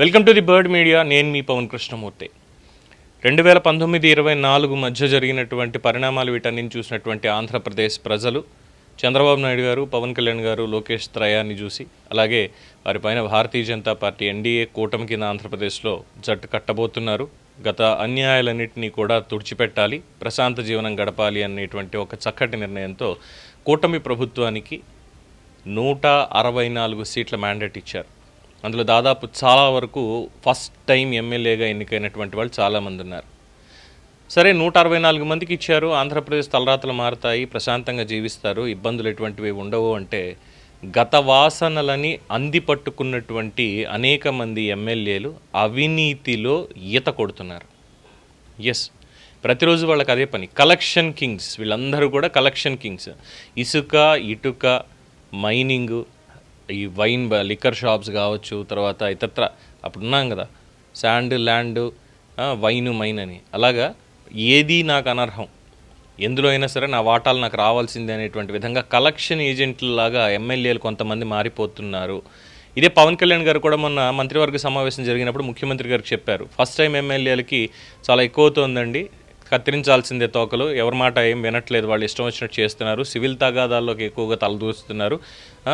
Welcome to the Bird Media. నేను మీ పవన్ కృష్ణమూర్తి. రెండు వేల పంతొమ్మిది ఇరవై నాలుగు మధ్య జరిగినటువంటి పరిణామాలు వీటన్నిటిని చూసినటువంటి ఆంధ్రప్రదేశ్ ప్రజలు చంద్రబాబు నాయుడు గారు పవన్ కళ్యాణ్ గారు లోకేష్ త్రయాన్ని చూసి అలాగే వారిపైన భారతీయ జనతా పార్టీ ఎన్డీఏ కూటమి కింద ఆంధ్రప్రదేశ్లో జట్టు కట్టబోతున్నారు. గత అన్యాయాలన్నింటినీ కూడా తుడిచిపెట్టాలి ప్రశాంత జీవనం గడపాలి అనేటువంటి ఒక చక్కటి నిర్ణయంతో కూటమి ప్రభుత్వానికి నూట అరవై నాలుగు సీట్ల మ్యాండేట్ ఇచ్చారు. అందులో దాదాపు చాలా వరకు ఫస్ట్ టైం ఎమ్మెల్యేగా ఎన్నికైనటువంటి వాళ్ళు చాలామంది ఉన్నారు. సరే నూట అరవై నాలుగు మందికి ఇచ్చారు. ఆంధ్రప్రదేశ్ తలరాతలు మారుతాయి ప్రశాంతంగా జీవిస్తారు. ఇబ్బందులు ఎటువంటివి ఉండవు అంటే గత వాసనలని అందిపట్టుకున్నటువంటి అనేక మంది ఎమ్మెల్యేలు అవినీతిలో ఈత కొడుతున్నారు. ఎస్ ప్రతిరోజు వాళ్ళకి అదే పని. కలెక్షన్ కింగ్స్ వీళ్ళందరూ కూడా కలెక్షన్ కింగ్స్. ఇసుక ఇటుక మైనింగు ఈ వైన్ బ- లిక్కర్ షాప్స్ కావచ్చు తర్వాత ఇతరత్ర అప్పుడు ఉన్నాం కదా శాండ్ ల్యాండ్ వైన్ మైన్ అని. అలాగా ఏది నాకు అనర్హం? ఎందులో అయినా సరే నా వాటాలు నాకు రావాల్సిందే అనేటువంటి విధంగా కలెక్షన్ ఏజెంట్లలాగా ఎమ్మెల్యేలు కొంతమంది మారిపోతున్నారు. ఇదే పవన్ కళ్యాణ్ గారు కూడా మొన్న మంత్రివర్గ సమావేశం జరిగినప్పుడు ముఖ్యమంత్రి గారికి చెప్పారు. ఫస్ట్ టైం ఎమ్మెల్యేలకి చాలా ఎక్కువ అవుతోందండి. కత్తిరించాల్సిందే తోకలు. ఎవరి మాట ఏం వినట్లేదు. వాళ్ళు ఇష్టం వచ్చినట్టు చేస్తున్నారు. సివిల్ తగాదాల్లోకి ఎక్కువగా తలదూస్తున్నారు.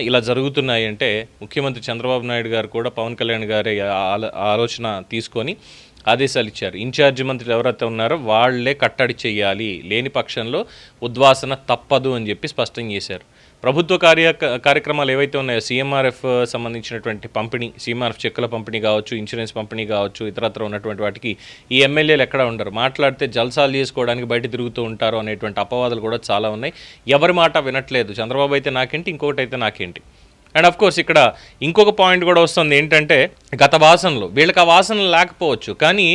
ఇలా జరుగుతున్నాయి అంటే ముఖ్యమంత్రి చంద్రబాబు నాయుడు గారు కూడా పవన్ కళ్యాణ్ గారి ఆలో- ఆలోచన తీసుకొని ఆదేశాలు ఇచ్చారు. ఇన్ఛార్జి మంత్రులు ఎవరైతే ఉన్నారో వాళ్ళే కట్టడి చేయాలి. లేని పక్షంలో ఉద్వాసన తప్పదు అని చెప్పి స్పష్టం చేశారు. ప్రభుత్వ కార్య కార్యక్రమాలు ఏవైతే ఉన్నాయో సీఎంఆర్ఎఫ్ సంబంధించినటువంటి పంపిణీ సీఎంఆర్ఎఫ్ చెక్కుల పంపిణీ కావచ్చు ఇన్సూరెన్స్ పంపిణీ కావచ్చు ఇతరత్ర ఉన్నటువంటి వాటికి ఈ ఎమ్మెల్యేలు ఎక్కడ ఉండరు. మాట్లాడితే జల్సాలు చేసుకోవడానికి బయట తిరుగుతూ ఉంటారు అనేటువంటి అపవాదాలు కూడా చాలా ఉన్నాయి. ఎవరి మాట వినట్లేదు. చంద్రబాబు అయితే నాకేంటి? ఇంకొకటి అయితే నాకేంటి? అండ్ అఫ్ కోర్స్ ఇక్కడ ఇంకొక పాయింట్ కూడా వస్తుంది ఏంటంటే గత వాసనలు వీళ్ళకి ఆ వాసన లేకపోవచ్చు కానీ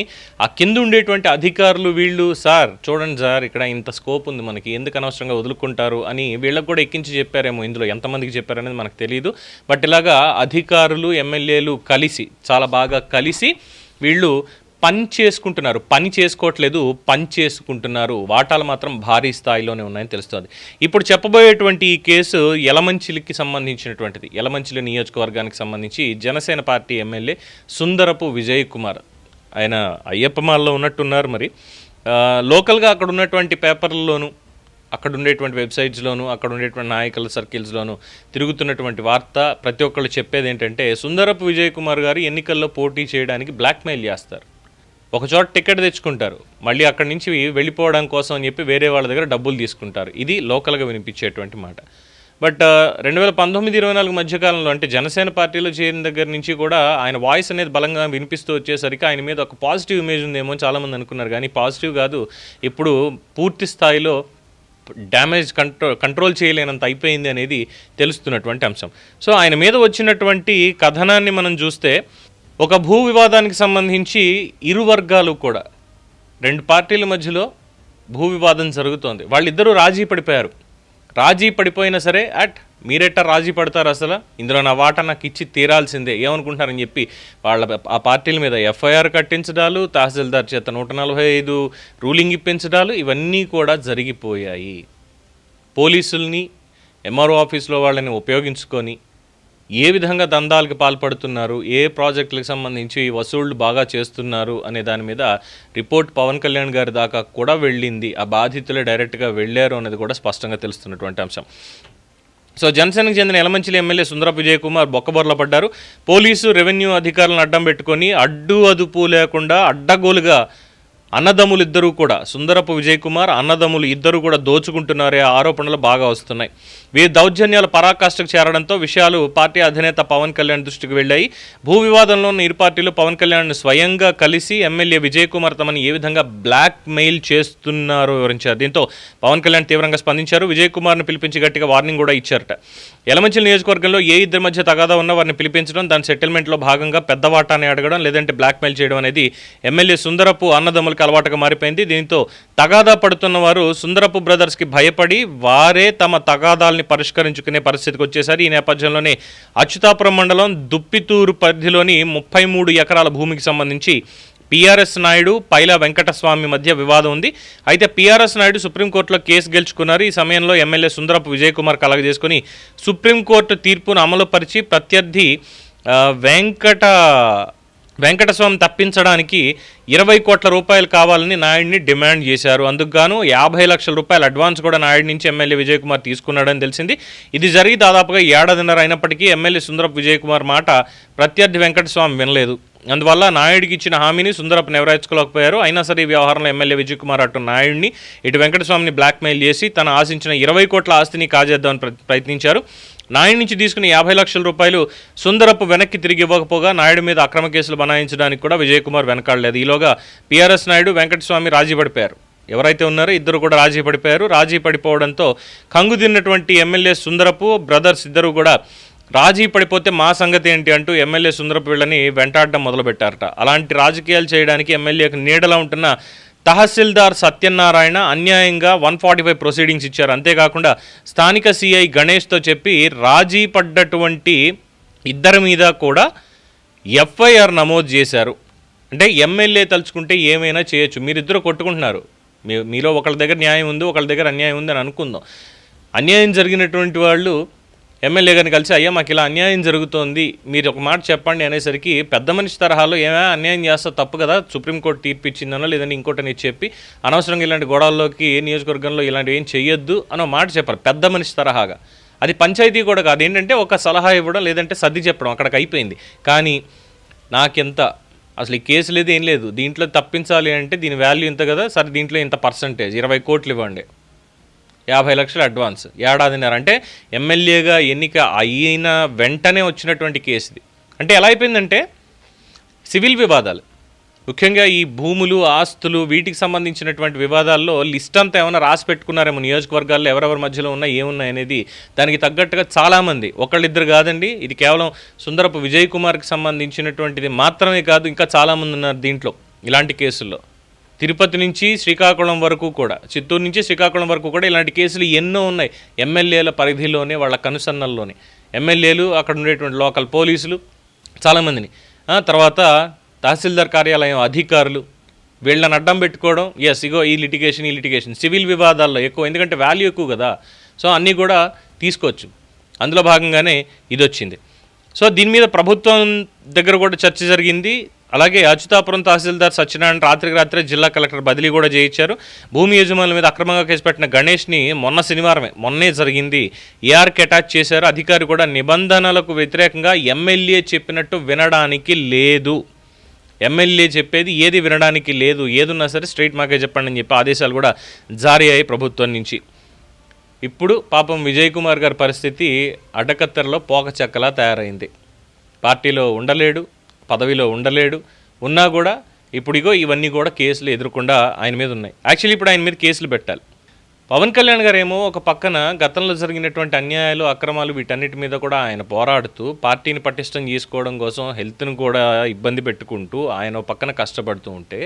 ఆ కింద ఉండేటువంటి అధికారులు వీళ్ళు సార్ చూడండి సార్ ఇక్కడ ఇంత స్కోప్ ఉంది మనకి ఎందుకు అనవసరంగా వదులుకుంటారు? అని వీళ్ళకి కూడా ఎక్కించి చెప్పారేమో ఇందులో ఎంతమందికి చెప్పారనేది మనకు తెలియదు బట్ ఇలాగా అధికారులు ఎమ్మెల్యేలు కలిసి చాలా బాగా కలిసి వీళ్ళు పని చేసుకుంటున్నారు. పని చేసుకోవట్లేదు పని చేసుకుంటున్నారు. వాటాలు మాత్రం భారీ స్థాయిలోనే ఉన్నాయని తెలుస్తుంది. ఇప్పుడు చెప్పబోయేటువంటి ఈ కేసు యలమంచిలికి సంబంధించినటువంటిది. యలమంచిలి నియోజకవర్గానికి సంబంధించి జనసేన పార్టీ ఎమ్మెల్యే సుందరపు విజయ్ కుమార్. ఆయన అయ్యప్పమాల్లో ఉన్నట్టున్నారు మరి. లోకల్గా అక్కడ ఉన్నటువంటి పేపర్లలోనూ అక్కడ ఉండేటువంటి వెబ్సైట్స్లోను అక్కడ ఉండేటువంటి నాయకుల సర్కిల్స్లోను తిరుగుతున్నటువంటి వార్త ప్రతి ఒక్కళ్ళు చెప్పేది ఏంటంటే సుందరపు విజయ్ కుమార్ గారు ఎన్నికల్లో పోటీ చేయడానికి బ్లాక్మెయిల్ చేస్తారు. ఒక చోట టికెట్ తెచ్చుకుంటారు. మళ్ళీ అక్కడి నుంచి వెళ్ళిపోవడం కోసం అని చెప్పి వేరే వాళ్ళ దగ్గర డబ్బులు తీసుకుంటారు. ఇది లోకల్గా వినిపించేటువంటి మాట. బట్ రెండు వేల పంతొమ్మిది ఇరవై నాలుగు మధ్యకాలంలో అంటే జనసేన పార్టీలో చేరిన దగ్గర నుంచి కూడా ఆయన వాయిస్ అనేది బలంగా వినిపిస్తూ వచ్చేసరికి ఆయన మీద ఒక పాజిటివ్ ఇమేజ్ ఉందేమో చాలామంది అనుకున్నారు. కానీ పాజిటివ్ కాదు. ఇప్పుడు పూర్తి స్థాయిలో డ్యామేజ్ కంట్రో కంట్రోల్ చేయలేనంత అయిపోయింది అనేది తెలుస్తున్నటువంటి అంశం. సో ఆయన మీద వచ్చినటువంటి కథనాన్ని మనం చూస్తే ఒక భూ వివాదానికి సంబంధించి ఇరు వర్గాలు కూడా రెండు పార్టీల మధ్యలో భూ వివాదం జరుగుతోంది. వాళ్ళిద్దరూ రాజీ పడిపోయారు. రాజీ పడిపోయినా సరే అట్ మీరెట్టా రాజీ పడతారు అసలు? ఇందులో నా వాటా నాకు ఇచ్చి తీరాల్సిందే. ఏమనుకుంటున్నారని చెప్పి వాళ్ళ ఆ పార్టీల మీద ఎఫ్ఐఆర్ కట్టించడాలు తహసీల్దార్ చేత నూట నలభై ఐదు రూలింగ్ ఇప్పించడాలు ఇవన్నీ కూడా జరిగిపోయాయి. పోలీసుల్ని ఎంఆర్ఓ ఆఫీస్లో వాళ్ళని ఉపయోగించుకొని ఏ విధంగా దందాలకు పాల్పడుతున్నారు ఏ ప్రాజెక్టులకు సంబంధించి వసూళ్ళు బాగా చేస్తున్నారు అనే దాని మీద రిపోర్ట్ పవన్ కళ్యాణ్ గారి దాకా కూడా వెళ్ళింది. ఆ బాధితులే డైరెక్ట్గా వెళ్ళారు అనేది కూడా స్పష్టంగా తెలుస్తున్నటువంటి అంశం. సో జనసేనకు చెందిన ఎలమంచిలి ఎమ్మెల్యే సుందర విజయ్ కుమార్ బొక్కబొర్ల పడ్డారు. పోలీసు రెవెన్యూ అధికారులను అడ్డం పెట్టుకొని అడ్డు అదుపు లేకుండా అడ్డగోలుగా అన్నదమ్ములు ఇద్దరూ కూడా సుందరపు విజయ్ కుమార్ అన్నదమ్ములు ఇద్దరూ కూడా దోచుకుంటున్నారే ఆరోపణలు బాగా వస్తున్నాయి. వీరి దౌర్జన్యాలు పరాకాష్ఠకు చేరడంతో విషయాలు పార్టీ అధినేత పవన్ కళ్యాణ్ దృష్టికి వెళ్ళాయి. భూ వివాదంలో ఉన్న ఇరు పార్టీలు పవన్ కళ్యాణ్ను స్వయంగా కలిసి ఎమ్మెల్యే విజయ్ కుమార్ తమని ఏ విధంగా బ్లాక్ మెయిల్ చేస్తున్నారో వివరించారు. దీంతో పవన్ కళ్యాణ్ తీవ్రంగా స్పందించారు. విజయ్ కుమార్ను పిలిపించి గట్టిగా వార్నింగ్ కూడా ఇచ్చారట. ఎలమంచిల నియోజకవర్గంలో ఏ ఇద్దరి మధ్య తగాదా ఉన్నా వారిని పిలిపించడం దాని సెటిల్మెంట్లో భాగంగా పెద్ద వాటాన్ని అడగడం లేదంటే బ్లాక్మెయిల్ చేయడం అనేది ఎమ్మెల్యే సుందరపు అన్నదమ్ములకు అలవాటుగా మారిపోయింది. దీంతో తగాదా పడుతున్న వారు సుందరపు బ్రదర్స్కి భయపడి వారే తమ తగాదాల్ని పరిష్కరించుకునే పరిస్థితికి వచ్చేసారు. ఈ నేపథ్యంలోనే అచ్యుతాపురం మండలం దుప్పితూరు పరిధిలోని ముప్పై మూడు ఎకరాల భూమికి సంబంధించి పిఆర్ఎస్ నాయుడు పైలా వెంకటస్వామి మధ్య వివాదం ఉంది. అయితే పిఆర్ఎస్ నాయుడు సుప్రీంకోర్టులో కేసు గెలుచుకున్నారు. ఈ సమయంలో ఎమ్మెల్యే సుందరపు విజయ్ కుమార్ కలగజేసుకుని సుప్రీంకోర్టు తీర్పును అమలుపరిచి ప్రత్యర్థి వెంకట వెంకటస్వామి తప్పించడానికి ఇరవై కోట్ల రూపాయలు కావాలని నాయుడిని డిమాండ్ చేశారు. అందుకు గాను యాభై లక్షల రూపాయలు అడ్వాన్స్ కూడా నాయుడు నుంచి ఎమ్మెల్యే విజయ్ కుమార్ తీసుకున్నాడని తెలిసింది. ఇది జరిగి దాదాపుగా ఏడాదిన్నర అయినప్పటికీ ఎమ్మెల్యే సుందరపు విజయ్ కుమార్ మాట ప్రత్యర్థి వెంకటస్వామి వినలేదు. అందువల్ల నాయుడికి ఇచ్చిన హామీని సుందరపు నెరవేర్చుకోలేకపోయారు అయినా సరే ఈ వ్యవహారంలో ఎమ్మెల్యే విజయ్ కుమార్ అటు నాయుడిని ఇటు వెంకటస్వామిని బ్లాక్మెయిల్ చేసి తన ఆశించిన ఇరవై కోట్ల ఆస్తిని కాజేద్దామని ప్ర- ప్రయత్నించారు. నాయుడు నుంచి తీసుకున్న యాభై లక్షల రూపాయలు సుందరపు వెనక్కి తిరిగి ఇవ్వకపోగా నాయుడు మీద అక్రమ కేసులు బనాయించడానికి కూడా విజయకుమార్ వెనకాడలేదు. ఈలోగా పిఆర్ఎస్ నాయుడు వెంకటస్వామి రాజీ పడిపోయారు. ఎవరైతే ఉన్నారో ఇద్దరు కూడా రాజీ పడిపోయారు. రాజీ పడిపోవడంతో కంగు తిన్నటువంటి ఎమ్మెల్యే సుందరపు బ్రదర్స్ ఇద్దరు కూడా రాజీ పడిపోతే మా సంగతి ఏంటి అంటూ ఎమ్మెల్యే సుందరపు వెంటాడడం మొదలుపెట్టారట. అలాంటి రాజకీయాలు చేయడానికి ఎమ్మెల్యేకి నీడలా ఉంటున్న తహసీల్దార్ సత్యనారాయణ అన్యాయంగా వన్ ఫార్టీ ఫైవ్ ప్రొసీడింగ్స్ ఇచ్చారు. అంతేకాకుండా స్థానిక సిఐ గణేష్తో చెప్పి రాజీ పడ్డటువంటి ఇద్దరి మీద కూడా ఎఫ్ఐఆర్ నమోదు చేశారు. అంటే ఎమ్మెల్యే తలుచుకుంటే ఏమైనా చేయొచ్చు. మీరిద్దరు కొట్టుకుంటున్నారు. మీ మీలో ఒకళ్ళ దగ్గర న్యాయం ఉంది ఒకళ్ళ దగ్గర అన్యాయం ఉంది అని అనుకుందాం. అన్యాయం జరిగినటువంటి వాళ్ళు ఎమ్మెల్యే గారిని కలిసి అయ్యా మాకు ఇలా అన్యాయం జరుగుతోంది మీరు ఒక మాట చెప్పండి అనేసరికి పెద్ద మనిషి తరహాలో ఏమైనా అన్యాయం చేస్తా తప్పు కదా సుప్రీంకోర్టు తీర్పు ఇచ్చిందనో లేదంటే ఇంకోటి చెప్పి అనవసరంగా ఇలాంటి గొడవల్లోకి నియోజకవర్గంలో ఇలాంటివి ఏం చెయ్యొద్దు అనో మాట చెప్పారు పెద్ద మనిషి తరహాగా. అది పంచాయతీ కూడా కాదు ఏంటంటే ఒక సలహా ఇవ్వడం లేదంటే సర్ది చెప్పడం అక్కడికి అయిపోయింది. కానీ నాకెంత అసలు ఈ కేసు లేదు ఏం లేదు దీంట్లో తప్పించాలి అంటే దీని వాల్యూ ఇంత కదా సరే దీంట్లో ఇంత పర్సంటేజ్ ఇరవై కోట్లు ఇవ్వండి. యాభై లక్షలు అడ్వాన్స్. ఏడాదిన్నర అంటే ఎమ్మెల్యేగా ఎన్నిక అయిన వెంటనే వచ్చినటువంటి కేసు ఇది అంటే ఎలా అయిపోయిందంటే సివిల్ వివాదాలు. ముఖ్యంగా ఈ భూములు ఆస్తులు వీటికి సంబంధించినటువంటి వివాదాల్లో లిస్ట్ అంతా ఏమైనా రాసి పెట్టుకున్నారేమో నియోజకవర్గాల్లో ఎవరెవరి మధ్యలో ఉన్నా ఏమున్నాయి అనేది దానికి తగ్గట్టుగా చాలామంది. ఒకళ్ళిద్దరు కాదండి ఇది కేవలం సుందరపు విజయ్ కుమార్కి సంబంధించినటువంటిది మాత్రమే కాదు ఇంకా చాలామంది ఉన్నారు దీంట్లో ఇలాంటి కేసుల్లో. తిరుపతి నుంచి శ్రీకాకుళం వరకు కూడా చిత్తూరు నుంచి శ్రీకాకుళం వరకు కూడా ఇలాంటి కేసులు ఎన్నో ఉన్నాయి. ఎమ్మెల్యేల పరిధిలోనే వాళ్ళ కనుసన్నల్లోనే. ఎమ్మెల్యేలు అక్కడ ఉండేటువంటి లోకల్ పోలీసులు చాలామందిని. తర్వాత తహసీల్దార్ కార్యాలయం అధికారులు వీళ్ళని అడ్డం పెట్టుకోవడం ఎస్ ఇగో ఈ లిటిగేషన్ ఈ లిటిగేషన్ సివిల్ వివాదాల్లో ఎక్కువ ఎందుకంటే వాల్యూ ఎక్కువ కదా. సో అన్నీ కూడా తీసుకోవచ్చు. అందులో భాగంగానే ఇది వచ్చింది సో దీని మీద ప్రభుత్వం దగ్గర కూడా చర్చ జరిగింది. అలాగే అచ్యుతాపురం తహసీల్దార్ సత్యనారాయణ రాత్రికి రాత్రే జిల్లా కలెక్టర్ బదిలీ కూడా చేయించారు. భూమి యజమానుల మీద అక్రమంగా కేసు పెట్టిన గణేష్ని మొన్న శనివారమే మొన్నే జరిగింది. ఏఆర్కి అటాచ్ చేశారు. అధికారి కూడా నిబంధనలకు వ్యతిరేకంగా ఎమ్మెల్యే చెప్పినట్టు వినడానికి లేదు. ఎమ్మెల్యే చెప్పేది ఏది వినడానికి లేదు. ఏదున్నా సరే స్ట్రైట్ మాకే చెప్పండి అని చెప్పి ఆదేశాలు కూడా జారీ అయ్యాయి ప్రభుత్వం నుంచి. ఇప్పుడు పాపం విజయ్ కుమార్ గారి పరిస్థితి అడ్డకత్తెరలో పోక చెక్కలా తయారైంది. పార్టీలో ఉండలేడు. పదవిలో ఉండలేడు. ఉన్నా కూడా ఇప్పుడు ఇగో ఇవన్నీ కూడా కేసులు ఎదురకుండా ఆయన మీద ఉన్నాయి. యాక్చువల్లీ ఇప్పుడు ఆయన మీద కేసులు పెట్టాలి. పవన్ కళ్యాణ్ గారు ఏమో ఒక పక్కన గతంలో జరిగినటువంటి అన్యాయాలు అక్రమాలు వీటన్నిటి మీద కూడా ఆయన పోరాడుతూ పార్టీని పటిష్టం చేసుకోవడం కోసం హెల్త్ను కూడా ఇబ్బంది పెట్టుకుంటూ ఆయన పక్కన కష్టపడుతూ ఉంటే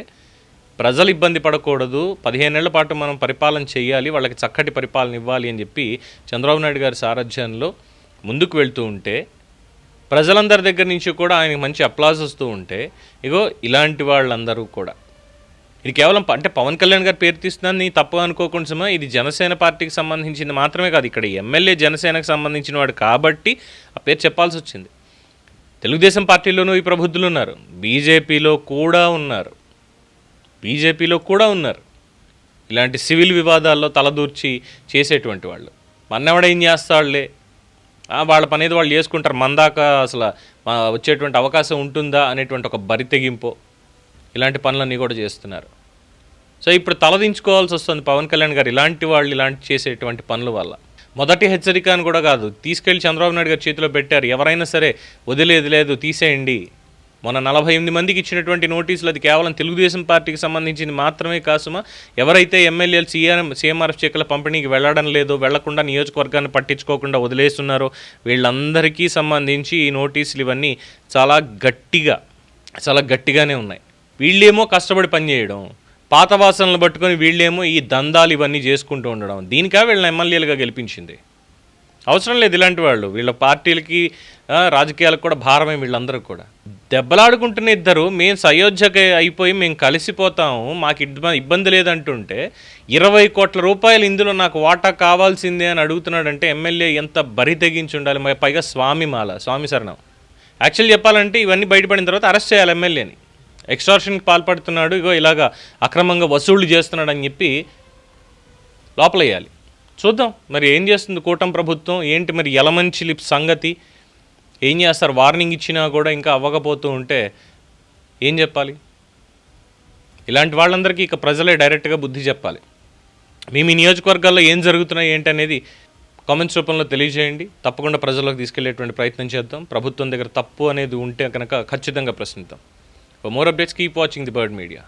ప్రజలు ఇబ్బంది పడకూడదు. పదిహేనేళ్ళ పాటు మనం పరిపాలన చేయాలి. వాళ్ళకి చక్కటి పరిపాలన ఇవ్వాలి అని చెప్పి చంద్రబాబు నాయుడు గారి సారథ్యంలో ముందుకు వెళ్తూ ఉంటే ప్రజలందరి దగ్గర నుంచి కూడా ఆయనకి మంచి అప్లాజ్ వస్తూ ఉంటే ఇగో ఇలాంటి వాళ్ళందరూ కూడా. ఇది కేవలం అంటే పవన్ కళ్యాణ్ గారు పేరు తీస్తున్నాను నీ తప్పు అనుకోకుండా సుమా, ఇది జనసేన పార్టీకి సంబంధించింది మాత్రమే కాదు ఇక్కడ ఎమ్మెల్యే జనసేనకు సంబంధించిన వాడు కాబట్టి ఆ పేరు చెప్పాల్సి వచ్చింది. తెలుగుదేశం పార్టీలోనూ ఈ ప్రబుద్ధులు ఉన్నారు. బీజేపీలో కూడా ఉన్నారు. బీజేపీలో కూడా ఉన్నారు. ఇలాంటి సివిల్ వివాదాల్లో తలదూర్చి చేసేటువంటి వాళ్ళు. మన్నెవడ ఏం చేస్తాడులే? వాళ్ళ పని ఏదో వాళ్ళు చేసుకుంటారు. మన దాకా అసలు వచ్చేటువంటి అవకాశం ఉంటుందా అనేటువంటి ఒక బరి తెగింపు ఇలాంటి పనులన్నీ కూడా చేస్తున్నారు. సో ఇప్పుడు తలదించుకోవాల్సి వస్తుంది పవన్ కళ్యాణ్ గారు. ఇలాంటి వాళ్ళు ఇలాంటి చేసేటువంటి పనుల వల్ల. మొదటి హెచ్చరిక అని కూడా కాదు. తీసుకెళ్ళి చంద్రబాబు నాయుడు గారి చేతిలో పెట్టారు. ఎవరైనా సరే వదిలేదు లేదు తీసేయండి. మొన్న నలభై ఎనిమిది మందికి ఇచ్చినటువంటి నోటీసులు అది కేవలం తెలుగుదేశం పార్టీకి సంబంధించింది మాత్రమే కాసుమా? ఎవరైతే ఎమ్మెల్యేలు సీఎం సీఎంఆర్ఎఫ్ చెక్కుల పంపిణీకి వెళ్ళడం లేదో వెళ్ళకుండా నియోజకవర్గాన్ని పట్టించుకోకుండా వదిలేస్తున్నారో వీళ్ళందరికీ సంబంధించి ఈ నోటీసులు ఇవన్నీ చాలా గట్టిగా చాలా గట్టిగానే ఉన్నాయి. వీళ్ళేమో కష్టపడి పనిచేయడం పాత వాసనలు పట్టుకొని వీళ్ళేమో ఈ దందాలు ఇవన్నీ చేసుకుంటూ ఉండడం దీనికా వీళ్ళని ఎమ్మెల్యేలుగా గెలిపించింది? అవసరం లేదు ఇలాంటి వాళ్ళు. వీళ్ళ పార్టీలకి రాజకీయాలకు కూడా భారమే వీళ్ళందరూ కూడా. దెబ్బలాడుకుంటున్న ఇద్దరు మేము సయోధ్యకి అయిపోయి మేము కలిసిపోతాము మాకు ఇబ్బంది లేదంటుంటే ఇరవై కోట్ల రూపాయలు ఇందులో నాకు వాటా కావాల్సిందే అని అడుగుతున్నాడంటే ఎమ్మెల్యే ఎంత బరి తెగించి ఉండాలి? మా పైగా స్వామి మాల స్వామి శరణం. యాక్చువల్ చెప్పాలంటే ఇవన్నీ బయటపడిన తర్వాత అరెస్ట్ చేయాలి ఎమ్మెల్యేని. ఎక్స్టార్షన్కి పాల్పడుతున్నాడు ఇగో ఇలాగా అక్రమంగా వసూళ్ళు చేస్తున్నాడు అని చెప్పి లోపలేయాలి. చూద్దాం మరి ఏం చేస్తుంది కూటమి ప్రభుత్వం? ఏంటి మరి ఎలమంచి సంగతి? ఏం చేస్తారు? వార్నింగ్ ఇచ్చినా కూడా ఇంకా అవ్వకపోతూ ఉంటే ఏం చెప్పాలి? ఇలాంటి వాళ్ళందరికీ ఇక ప్రజలే డైరెక్ట్గా బుద్ధి చెప్పాలి. మీ మీ నియోజకవర్గాల్లో ఏం జరుగుతున్నాయి ఏంటి అనేది కామెంట్స్ రూపంలో తెలియజేయండి. తప్పకుండా ప్రజల్లోకి తీసుకెళ్ళేటువంటి ప్రయత్నం చేద్దాం. ప్రభుత్వం దగ్గర తప్పు అనేది ఉంటే కనుక ఖచ్చితంగా ప్రశ్నిద్దాం. More updates keep watching the Bird Media